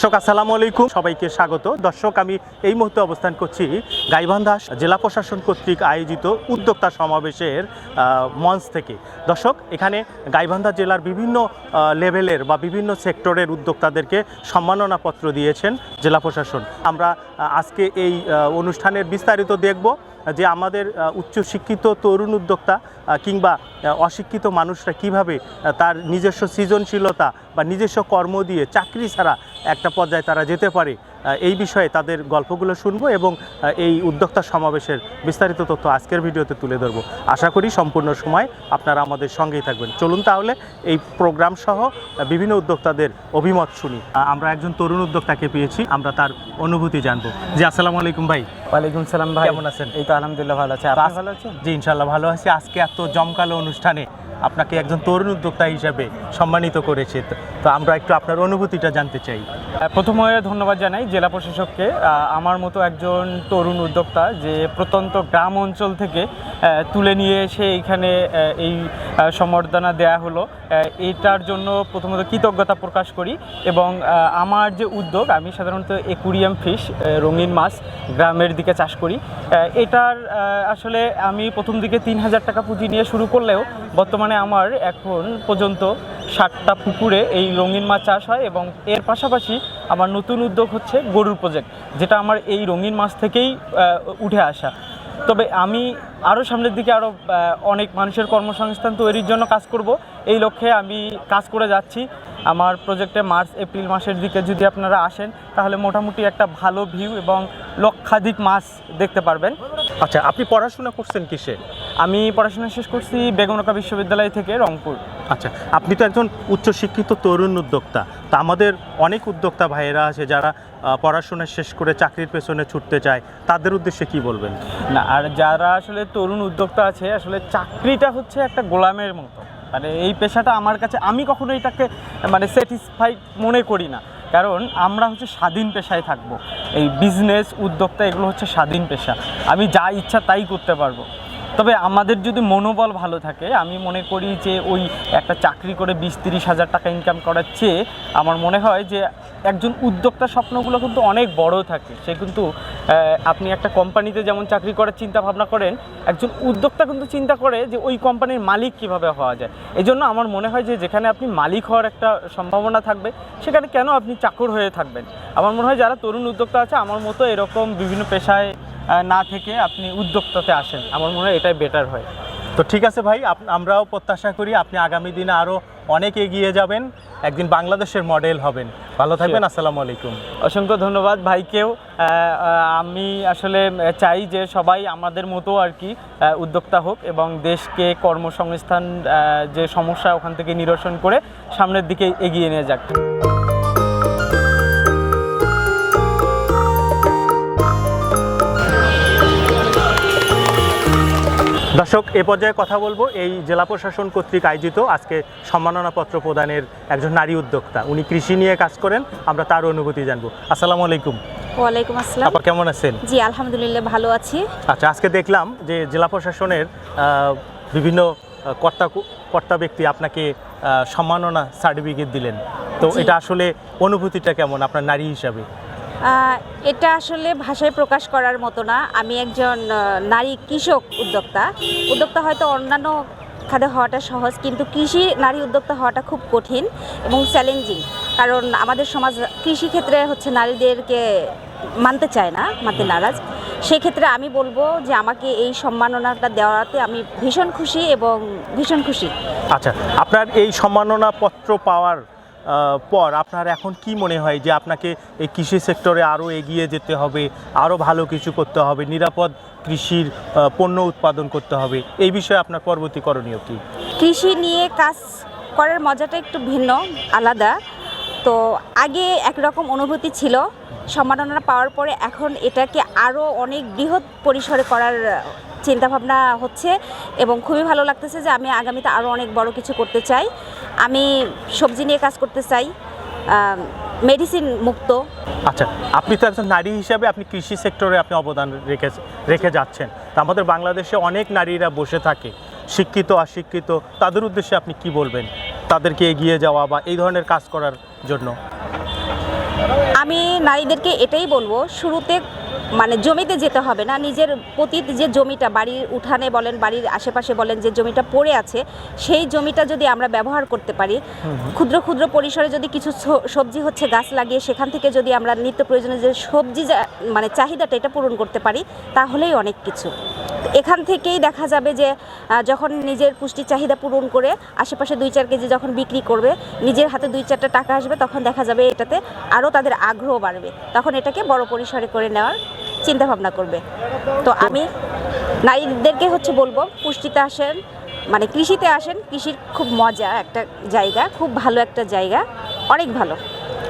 দর্শক, আসসালামু আলাইকুম। সবাইকে স্বাগত। দর্শক, আমি এই মুহূর্তে অবস্থান করছি গাইবান্ধা জেলা প্রশাসন কর্তৃক আয়োজিত উদ্যোক্তা সমাবেশের মঞ্চ থেকে। দর্শক, এখানে গাইবান্ধা জেলার বিভিন্ন লেভেলের বা বিভিন্ন সেক্টরের উদ্যোক্তাদেরকে সম্মাননাপত্র দিয়েছেন জেলা প্রশাসন। আমরা আজকে এই অনুষ্ঠানের বিস্তারিত দেখব। যে আমাদের উচ্চশিক্ষিত তরুণ উদ্যোক্তা কিংবা অশিক্ষিত মানুষরা কীভাবে তার নিজস্ব সৃজনশীলতা বা নিজস্ব কর্ম দিয়ে চাকরি ছাড়া একটা পর্যায়ে তারা যেতে পারে এই বিষয়ে তাদের গল্পগুলো শুনব এবং এই উদ্যোক্তা সমাবেশের বিস্তারিত তথ্য আজকের ভিডিওতে তুলে ধরবো। আশা করি সম্পূর্ণ সময় আপনারা আমাদের সঙ্গেই থাকবেন। চলুন তাহলে এই প্রোগ্রাম সহ বিভিন্ন উদ্যোক্তাদের অভিমত শুনি। আমরা একজন তরুণ উদ্যোক্তাকে পেয়েছি আমরা তার অনুভূতি জানব। জি আসসালামু আলাইকুম ভাই। ওয়ালাইকুম সালাম ভাই। কেমন আছেন? এই তো আলহামদুলিল্লাহ ভালো আছে। আপনি ভালো আছেন? জি ইনশাল্লাহ ভালো আছি। আজকে এত জমকালো অনুষ্ঠানে আপনাকে একজন তরুণ উদ্যোক্তা হিসাবে সম্মানিত করেছে। তো- আমরা একটু আপনার অনুভূতিটা জানতে চাই। প্রথমে ধন্যবাদ জানাই জেলা প্রশাসককে। আমার মতো একজন তরুণ উদ্যোক্তা যে প্রত্যন্ত গ্রাম অঞ্চল থেকে তুলে নিয়ে এসে এইখানে এই সম্বর্ধনা দেয়া হলো। এটার জন্য প্রথমত কৃতজ্ঞতা প্রকাশ করি এবং আমার যে উদ্যোগ, আমি সাধারণত একুরিয়াম ফিশ রঙিন মাছ গ্রামের দিকে চাষ করি। এটার আসলে আমি প্রথম দিকে তিন হাজার টাকা পুঁজি নিয়ে শুরু করলেও বর্তমানে আমার এখন পর্যন্ত ষাটটা পুকুরে এই রঙিন মাছ চাষ হয় এবং এর পাশাপাশি আমার নতুন উদ্যোগ হচ্ছে গরুর প্রজেক্ট, যেটা আমার এই রঙিন মাছ থেকেই উঠে আসা। তবে আমি আরও সামনের দিকে আরও অনেক মানুষের কর্মসংস্থান তৈরির জন্য কাজ করব। এই লক্ষ্যে আমি কাজ করে যাচ্ছি। আমার প্রজেক্টে মার্চ, এপ্রিল মাসের দিকে যদি আপনারা আসেন, তাহলে মোটামুটি একটা ভালো ভিউ এবং লক্ষাধিক মাছ দেখতে পারবেন। আচ্ছা আপনি পড়াশোনা করছেন কিসে? আমি পড়াশোনা শেষ করছি বেগমরকা বিশ্ববিদ্যালয় থেকে রংপুর। আচ্ছা আপনি তো একজন উচ্চশিক্ষিত তরুণ উদ্যোক্তা। তা আমাদের অনেক উদ্যোক্তা ভাইয়েরা আছে যারা পড়াশোনা শেষ করে চাকরির পেছনে ছুটতে চায়। তাদের উদ্দেশ্যে কি বলবেন? না আর যারা আসলে তরুণ উদ্যোক্তা আছে আসলে চাকরিটা হচ্ছে একটা গোলামের মতো। মানে এই পেশাটা আমার কাছে আমি কখনো এটাকে মানে স্যাটিসফাইড মনে করি না। কারণ আমরা হচ্ছে স্বাধীন পেশায় থাকব। এই বিজনেস উদ্যোক্তা এগুলো হচ্ছে স্বাধীন পেশা। আমি যা ইচ্ছা তাই করতে পারব। তবে আমাদের যদি মনোবল ভালো থাকে, আমি মনে করি যে ওই একটা চাকরি করে বিশ তিরিশ হাজার টাকা ইনকাম করার চেয়ে আমার মনে হয় যে একজন উদ্যোক্তার স্বপ্নগুলো কিন্তু অনেক বড় থাকে। সে কিন্তু আপনি একটা কোম্পানিতে যেমন চাকরি করার চিন্তা ভাবনা করেন, একজন উদ্যোক্তা কিন্তু চিন্তা করে যে ওই কোম্পানির মালিক কীভাবে হওয়া যায়। এই জন্য আমার মনে হয় যে যেখানে আপনি মালিক হওয়ার একটা সম্ভাবনা থাকবে, সেখানে কেন আপনি চাকর হয়ে থাকবেন? আমার মনে হয় যারা তরুণ উদ্যোক্তা আছে, আমার মতো এরকম বিভিন্ন পেশায় না থেকে আপনি উদ্যোক্তাতে আসেন। আমার মনে হয় এটাই বেটার হয়। তো ঠিক আছে ভাই আপ- আমরাও প্রত্যাশা করি আপনি আগামী দিনে আরও অনেক এগিয়ে যাবেন একদিন বাংলাদেশের মডেল হবেন। ভালো থাকবেন আসসালামু আলাইকুম। অসংখ্য ধন্যবাদ ভাইকেও। আমি আসলে চাই যে সবাই আমাদের মতো আর কি উদ্যোক্তা হোক এবং দেশকে কর্মসংস্থান যে সমস্যা ওখান থেকে নিরসন করে সামনের দিকে এগিয়ে নিয়ে যাক। দর্শক এ পর্যায়ে কথা বলব এই জেলা প্রশাসন কর্তৃক আয়োজিত আজকে সম্মাননাপত্র প্রদানের একজন নারী উদ্যোক্তা। উনি কৃষি নিয়ে কাজ করেন আমরা তার অনুভূতি জানব। আসসালামু আলাইকুম। ওয়ালাইকুম আসসালাম। আপা কেমন আছেন? জি আলহামদুলিল্লাহ ভালো আছি। আচ্ছা আজকে দেখলাম যে জেলা প্রশাসনের বিভিন্ন কর্তা কর্তা ব্যক্তি আপনাকে সম্মাননা সার্টিফিকেট দিলেন। তো এটা আসলে অনুভূতিটা কেমন আপনার নারী হিসাবে? এটা আসলে ভাষায় প্রকাশ করার মতো না। আমি একজন নারী কৃষক উদ্যোক্তা। উদ্যোক্তা হয়তো অন্যান্য খাদে হওয়াটা সহজ, কিন্তু কৃষি নারী উদ্যোক্তা হওয়াটা খুব কঠিন এবং চ্যালেঞ্জিং কারণ আমাদের সমাজ কৃষি ক্ষেত্রে হচ্ছে নারীদেরকে মানতে চায় না, মানতে নারাজ। সেক্ষেত্রে আমি বলব যে আমাকে এই সম্মাননাটা দেওয়াতে আমি ভীষণ খুশি এবং ভীষণ খুশি। আচ্ছা আপনার এই সম্মাননা পত্র পাওয়ার পর আপনার এখন কি মনে হয় যে আপনাকে এই কৃষি সেক্টরে আরও এগিয়ে যেতে হবে আরও ভালো কিছু করতে হবে, নিরাপদ কৃষির পণ্য উৎপাদন করতে হবে, এই বিষয়ে আপনার পরবর্তী করণীয় কি? কৃষি নিয়ে কাজ করার মজাটা একটু ভিন্ন, আলাদা। তো আগে একরকম অনুভূতি ছিল, সম্মাননা পাওয়ার পরে এখন এটাকে আরও অনেক বৃহৎ পরিসরে করার চিন্তাভাবনা হচ্ছে এবং খুবই ভালো লাগতেছে যে আমি আগামীতে আরও অনেক বড় কিছু করতে চাই। আমি সবজি নিয়ে কাজ করতে চাই মেডিসিন মুক্ত। আচ্ছা আপনি তো একজন নারী হিসাবে আপনি কৃষি সেক্টরে আপনি অবদান রেখে রেখে যাচ্ছেন। তা আমাদের বাংলাদেশে অনেক নারীরা বসে থাকে শিক্ষিত অশিক্ষিত তাদের উদ্দেশ্যে আপনি কি বলবেন? তাদেরকে এগিয়ে যাওয়া বা এই ধরনের কাজ করার জন্য। আমি নারীদেরকে এটাই বলব শুরুতে মানে জমিতে যেতে হবে না। নিজের পতিত যে জমিটা বাড়ির উঠানে বলেন বাড়ির আশেপাশে বলেন যে জমিটা পড়ে আছে সেই জমিটা যদি আমরা ব্যবহার করতে পারি ক্ষুদ্র ক্ষুদ্র পরিসরে যদি কিছু সবজি হচ্ছে গাছ লাগিয়ে সেখান থেকে যদি আমরা নিত্য প্রয়োজনীয় যে সবজি যা- মানে চাহিদাটা এটা পূরণ করতে পারি তাহলেই অনেক কিছু। এখান থেকেই দেখা যাবে যে যখন নিজের পুষ্টি চাহিদা পূরণ করে আশেপাশে দুই চার কেজি যখন বিক্রি করবে নিজের হাতে দুই চারটা টাকা আসবে তখন দেখা যাবে এটাতে আরও তাদের আগ্রহ বাড়বে। তখন এটাকে বড় পরিসরে করে নেওয়ার চিন্তা ভাবনা করবে। তো আমি নারীদেরকে হচ্ছে বলব পুষ্টিতে আসেন মানে কৃষিতে আসেন কৃষির খুব মজা একটা জায়গা খুব ভালো একটা জায়গা অনেক ভালো।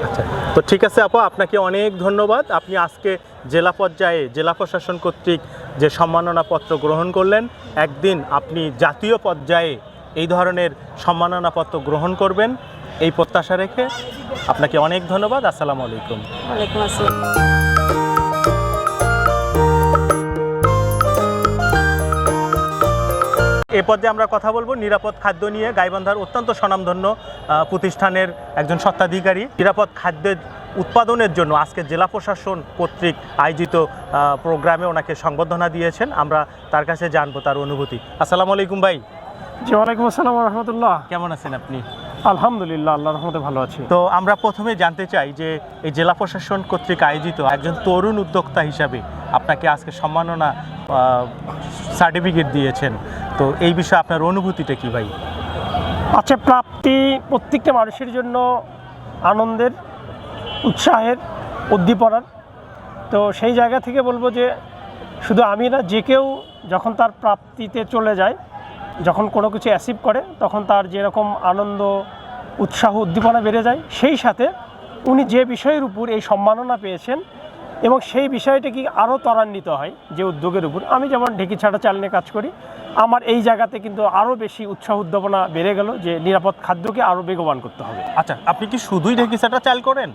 আচ্ছা তো ঠিক আছে আপা আপনাকে অনেক ধন্যবাদ। আপনি আজকে জেলা পর্যায়ে জেলা প্রশাসন কর্তৃক যে সম্মাননা পত্র গ্রহণ করলেন একদিন আপনি জাতীয় পর্যায়ে এই ধরনের সম্মাননা পত্র গ্রহণ করবেন। এই প্রত্যাশা রেখে আপনাকে অনেক ধন্যবাদ। আসসালামু আলাইকুম। ওয়ালাইকুম আসসালাম। এ পর্যায়ে আমরা কথা বলব নিরাপদ খাদ্য নিয়ে। গাইবান্ধার অত্যন্ত স্বনামধন্য প্রতিষ্ঠানের একজন স্বত্বাধিকারী। নিরাপদ খাদ্যের উৎপাদনের জন্য আজকে জেলা প্রশাসন কর্তৃক আয়োজিত প্রোগ্রামে ওনাকে সংবর্ধনা দিয়েছেন। আমরা তার কাছে জানব তার অনুভূতি। আসসালামু আলাইকুম ভাই। জি ওয়ালাইকুম আসসালাম রহমতুল্লাহ। কেমন আছেন আপনি? আলহামদুলিল্লাহ আল্লাহ রহমতে ভালো আছি। তো আমরা প্রথমে জানতে চাই যে এই জেলা প্রশাসন কর্তৃক আয়োজিত একজন তরুণ উদ্যোক্তা হিসাবে আপনাকে আজকে সম্মাননা সার্টিফিকেট দিয়েছেন। তো এই বিষয়ে আপনার অনুভূতিটা কি ভাই? আচ্ছা প্রাপ্তি প্রত্যেকটা মানুষের জন্য আনন্দের উৎসাহের উদ্দীপনার। তো সেই জায়গা থেকে বলব যে শুধু আমি না যে কেউ যখন তার প্রাপ্তিতে চলে যায় যখন কোনো কিছু অ্যাচিভ করে তখন তার যেরকম আনন্দ উৎসাহ উদ্দীপনা বেড়ে যায় সেই সাথে উনি যে বিষয়ের উপর এই সম্মাননা পেয়েছেন এবং সেই বিষয়টা কি আরও ত্বরান্বিত হয় যে উদ্যোগের উপর। আমি যেমন ঢেকি ছাড়া চাল নিয়ে কাজ করি আমার এই জায়গাতে কিন্তু আরও বেশি উৎসাহ উদ্দীপনা বেড়ে গেল যে নিরাপদ খাদ্যকে আরও বেগবান করতে হবে। আচ্ছা আপনি কি শুধুই ঢেকিসাটা চাল করেন?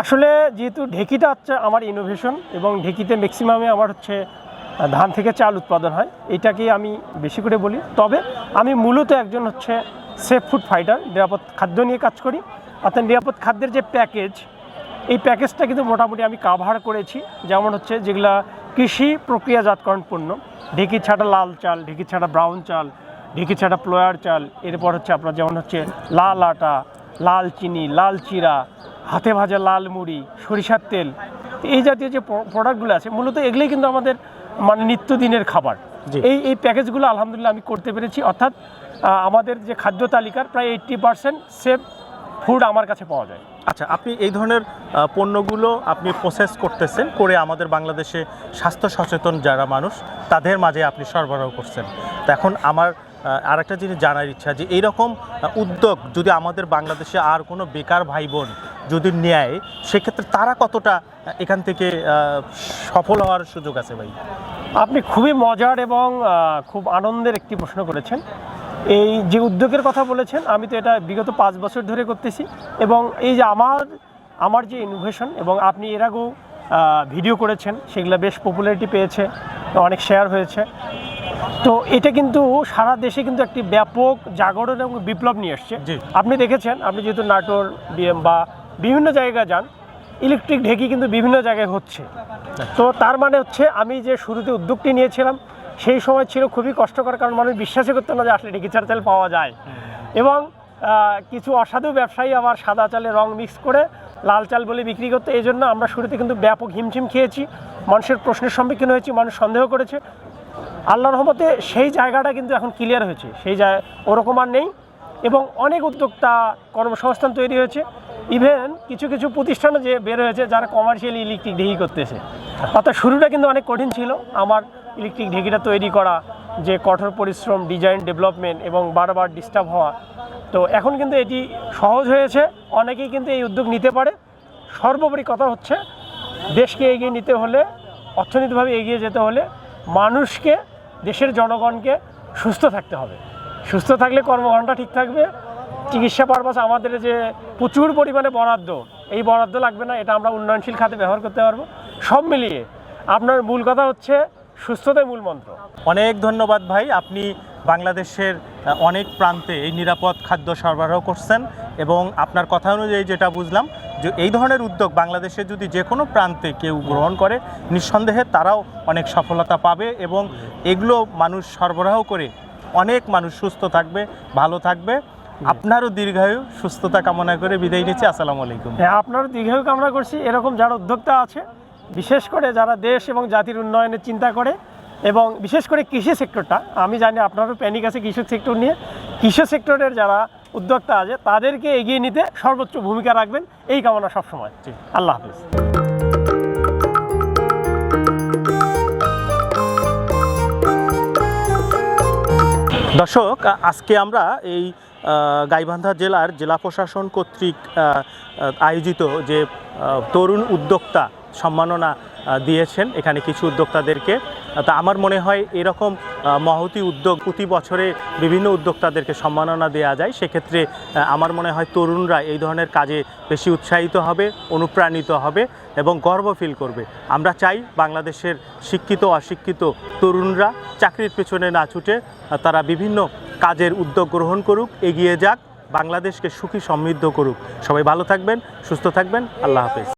আসলে যেহেতু ঢেকিটা হচ্ছে আমার ইনোভেশন এবং ঢেকিতে ম্যাক্সিমামে আমার হচ্ছে ধান থেকে চাল উৎপাদন হয়। এটাকেই আমি বেশি করে বলি। তবে আমি মূলত একজন হচ্ছে সেফ ফুড ফাইটার নিরাপদ খাদ্য নিয়ে কাজ করি। অর্থাৎ নিরাপদ খাদ্যের যে প্যাকেজ এই প্যাকেজটা কিন্তু মোটামুটি আমি কাভার করেছি। যেমন হচ্ছে যেগুলা কৃষি প্রক্রিয়াজাতকরণ পণ্য। ঢেকি ছাড়া লাল চাল, ঢেকি ছাড়া ব্রাউন চাল, ঢেকি ছাড়া প্লোয়ার চাল, এরপর হচ্ছে আপনার যেমন হচ্ছে লাল আটা, লাল চিনি, লাল চিরা হাতে ভাজা লাল মুড়ি, সরিষার তেল। এই জাতীয় যে প্রোডাক্টগুলো আছে, মূলত এগুলোই কিন্তু আমাদের মানে নিত্যদিনের খাবার। এই এই প্যাকেজগুলো আলহামদুলিল্লাহ আমি করতে পেরেছি। অর্থাৎ আমাদের যে খাদ্য তালিকার প্রায় এইট্টি পার্সেন্ট সেফ ফুড আমার কাছে পাওয়া যায়। আচ্ছা আপনি এই ধরনের পণ্যগুলো আপনি প্রসেস করতেছেন করে আমাদের বাংলাদেশে স্বাস্থ্য সচেতন যারা মানুষ তাদের মাঝে আপনি সরবরাহ করছেন। তো এখন আমার আর একটা জিনিস জানার ইচ্ছা যে এইরকম উদ্যোগ যদি আমাদের বাংলাদেশে আর কোনো বেকার ভাই বোন যদি নেয় সেক্ষেত্রে তারা কতটা এখান থেকে সফল হওয়ার সুযোগ আছে ভাই? আপনি খুবই মজার এবং খুব আনন্দের একটি প্রশ্ন করেছেন। এই যে উদ্যোগের কথা বলেছেন আমি তো এটা বিগত পাঁচ বছর ধরে করতেছি এবং এই যে আমার আমার যে ইনোভেশন এবং আপনি এর আগেও ভিডিও করেছেন সেগুলো বেশ পপুলারিটি পেয়েছে অনেক শেয়ার হয়েছে। তো এটা কিন্তু সারা দেশে কিন্তু একটি ব্যাপক জাগরণ এবং বিপ্লব নিয়ে এসছে জি। আপনি দেখেছেন আপনি যেহেতু নাটোর বিএম বা বিভিন্ন জায়গায় যান ইলেকট্রিক ঢেকি কিন্তু বিভিন্ন জায়গায় হচ্ছে। তো তার মানে হচ্ছে আমি যে শুরুতে উদ্যোগটি নিয়েছিলাম, সেই সময় ছিল খুবই কষ্টকর কারণ মানুষ বিশ্বাসই করতো না যে আসলে ঢেকি ছাড়া চাল পাওয়া যায়। এবং কিছু অসাধু ব্যবসায়ী আবার সাদা চালে রং মিক্স করে লাল চাল বলে বিক্রি করতো। এই জন্য আমরা শুরুতে কিন্তু ব্যাপক হিমশিম খেয়েছি। মানুষের প্রশ্নের সম্মুখীন হয়েছি, মানুষ সন্দেহ করেছে। আল্লাহ রহমতে সেই জায়গাটা কিন্তু এখন ক্লিয়ার হয়েছে। সেই জায়গা ওরকম আর নেই। এবং অনেক উদ্যোক্তা কর্মসংস্থান তৈরি হয়েছে। ইভেন কিছু কিছু প্রতিষ্ঠানও যে বের হয়েছে, যারা কমার্শিয়ালি ইলেকট্রিক ঢেকি করতেছে। অর্থাৎ শুরুটা কিন্তু অনেক কঠিন ছিল। আমার ইলেকট্রিক ঢেকিটা তৈরি করা, যে কঠোর পরিশ্রম ডিজাইন ডেভেলপমেন্ট এবং বারবার ডিস্টার্ব হওয়া। তো এখন কিন্তু এটি সহজ হয়েছে। অনেকেই কিন্তু এই উদ্যোগ নিতে পারে। সর্বোপরি কথা হচ্ছে, দেশকে এগিয়ে নিতে হলে, অর্থনৈতিকভাবে এগিয়ে যেতে হলে মানুষকে, দেশের জনগণকে সুস্থ থাকতে হবে। সুস্থ থাকলে কর্মঘণ্টা ঠিক থাকবে। চিকিৎসা পারপাস আমাদের যে প্রচুর পরিমাণে বরাদ্দ, এই বরাদ্দ লাগবে না, এটা আমরা উন্নয়নশীল খাতে ব্যবহার করতে পারব। সব মিলিয়ে আপনার মূল কথা হচ্ছে সুস্থতাই মূল মন্ত্র। অনেক ধন্যবাদ ভাই, আপনি বাংলাদেশের অনেক প্রান্তে এই নিরাপদ খাদ্য সরবরাহ করছেন এবং আপনার কথা অনুযায়ী যেটা বুঝলাম যে এই ধরনের উদ্যোগ বাংলাদেশে যদি যে কোনো প্রান্তে কেউ গ্রহণ করে, নিঃসন্দেহে তারাও অনেক সফলতা পাবে এবং এগুলো মানুষ সরবরাহ করে অনেক মানুষ সুস্থ থাকবে, ভালো থাকবে। আপনারও দীর্ঘায়ু সুস্থতা কামনা করে বিদায় নিচ্ছি। আসসালামু আলাইকুম। হ্যাঁ আপনারও দীর্ঘায়ু কামনা করছি। এরকম যারা উদ্যোক্তা আছে বিশেষ করে যারা দেশ এবং জাতির উন্নয়নের চিন্তা করে এবং বিশেষ করে কৃষি সেক্টরটা আমি জানি আপনারও প্যানিক আছে কৃষক সেক্টর নিয়ে। কৃষি সেক্টরের যারা উদ্যোক্তা আছে তাদেরকে এগিয়ে নিতে সর্বোচ্চ ভূমিকা রাখবেন। এই কামনা সবসময়। আল্লাহ হাফিজ। দর্শক আজকে আমরা এই গাইবান্ধা জেলার জেলা প্রশাসন কর্তৃক আয়োজিত যে তরুণ উদ্যোক্তা সম্মাননা দিয়েছেন এখানে কিছু উদ্যোক্তাদেরকে। তা আমার মনে হয় এরকম মহতি উদ্যোগ প্রতি বছরে বিভিন্ন উদ্যোক্তাদেরকে সম্মাননা দেওয়া যায়। সেক্ষেত্রে আমার মনে হয় তরুণরা এই ধরনের কাজে বেশি উৎসাহিত হবে, অনুপ্রাণিত হবে এবং গর্ব ফিল করবে। আমরা চাই বাংলাদেশের শিক্ষিত, অশিক্ষিত তরুণরা চাকরির পেছনে না ছুটে তারা বিভিন্ন কাজের উদ্যোগ গ্রহণ করুক, এগিয়ে যাক, বাংলাদেশকে সুখী সমৃদ্ধ করুক। সবাই ভালো থাকবেন, সুস্থ থাকবেন, আল্লাহ হাফেজ।